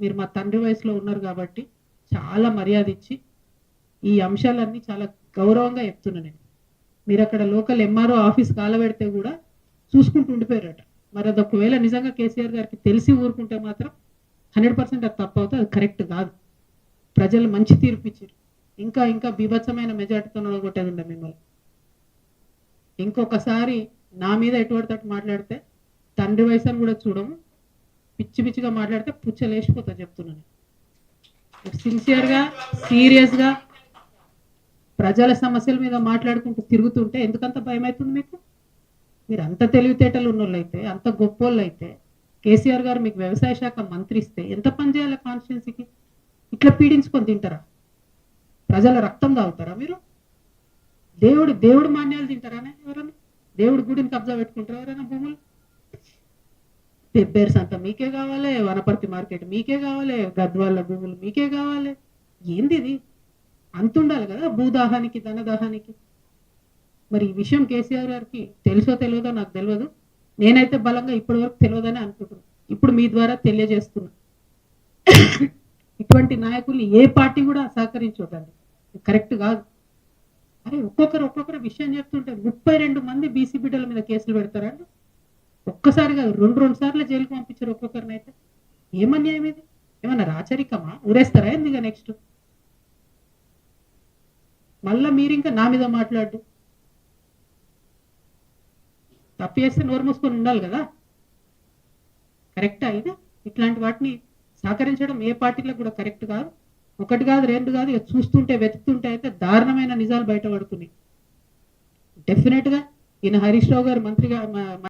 మీరు మా తండ్రి వయసులో ఉన్నారు కాబట్టి చాలా మర్యాద ఇచ్చి ఈ అంశాలన్నీ చాలా గౌరవంగా చెప్తున్నా నేను. మీరు అక్కడ లోకల్ ఎంఆర్ఓ ఆఫీస్ కాలబెడితే కూడా చూసుకుంటూ ఉండిపోయారట. మరి అది ఒకవేళ నిజంగా కేసీఆర్ గారికి తెలిసి ఊరుకుంటే మాత్రం హండ్రెడ్ పర్సెంట్ అది తప్పు అవుతుంది అది కరెక్ట్ కాదు. ప్రజలు మంచి తీర్పు ఇచ్చారు. ఇంకా ఇంకా బీభత్సమైన మెజార్టీతో కొట్టేది ఉండే మిమ్మల్ని. ఇంకొకసారి నా మీద ఎటువంటి మాట్లాడితే తండ్రి వయసు అని కూడా చూడము పిచ్చి పిచ్చిగా మాట్లాడితే పుచ్చ లేచిపోతా చెప్తున్నాను. సిన్సియర్గా సీరియస్గా ప్రజల సమస్యల మీద మాట్లాడుకుంటూ తిరుగుతుంటే ఎందుకంత భయం అవుతుంది మీకు? మీరు అంత తెలివితేటలు ఉన్నోళ్ళైతే అయితే అంత గొప్పోళ్ళు అయితే కేసీఆర్ గారు మీకు వ్యవసాయ శాఖ మంత్రి ఇస్తే ఎంత పని చేయాలి కాన్స్టిట్యున్సీకి? ఇట్లా పీడించుకొని తింటారా? ప్రజల రక్తం తాగుతారా మీరు? దేవుడు దేవుడు మాన్యాలు తింటారానే ఎవరైనా దేవుడి గుడిని కబ్జా పెట్టుకుంటారా ఎవరైనా భూములు? పెబ్బేర్స్ అంతా మీకే కావాలి వనపర్తి మార్కెట్ మీకే కావాలి గద్వాళ్ళ భూములు మీకే కావాలి. ఏంది ఇది? అంత ఉండాలి కదా భూదాహానికి ధనదాహానికి. మరి ఈ విషయం కేసీఆర్ గారికి తెలుసో తెలియదో నాకు తెలియదు. నేనైతే బలంగా ఇప్పటి వరకు తెలియదని అనుకుంటున్నాను ఇప్పుడు మీ ద్వారా తెలియజేస్తున్నా. ఇటువంటి నాయకుల్ని ఏ పార్టీ కూడా సహకరించొద్దండి. కరెక్ట్ కాదు. అరే ఒక్కొక్కరు ఒక్కొక్కరు విషయం చెప్తుంటే ముప్పై రెండు మంది బీసీ బిడ్డల మీద కేసులు పెడతారండి. ఒక్కసారి కాదు రెండు రెండు సార్లు జైలుకి పంపించారు ఒక్కొక్కరిని అయితే. ఏమన్యాయం ఇది? ఏమన్నా రాచరికమా? ఊరేస్తారా ఎందుకు నెక్స్ట్ మళ్ళా మీరు ఇంకా నా మీద మాట్లాడు తప్పు చేస్తే నోరు మూసుకొని ఉండాలి కదా. కరెక్టా ఇది? ఇట్లాంటి వాటిని సహకరించడం ఏ పార్టీలకు కూడా కరెక్ట్ కాదు. ఒకటి కాదు రెండు కాదు ఇక చూస్తుంటే వెతుకుతుంటే అయితే దారుణమైన నిజాలు బయటపడుతున్నాయి డెఫినెట్గా ఈయన హరీష్ రావు గారు మంత్రిగా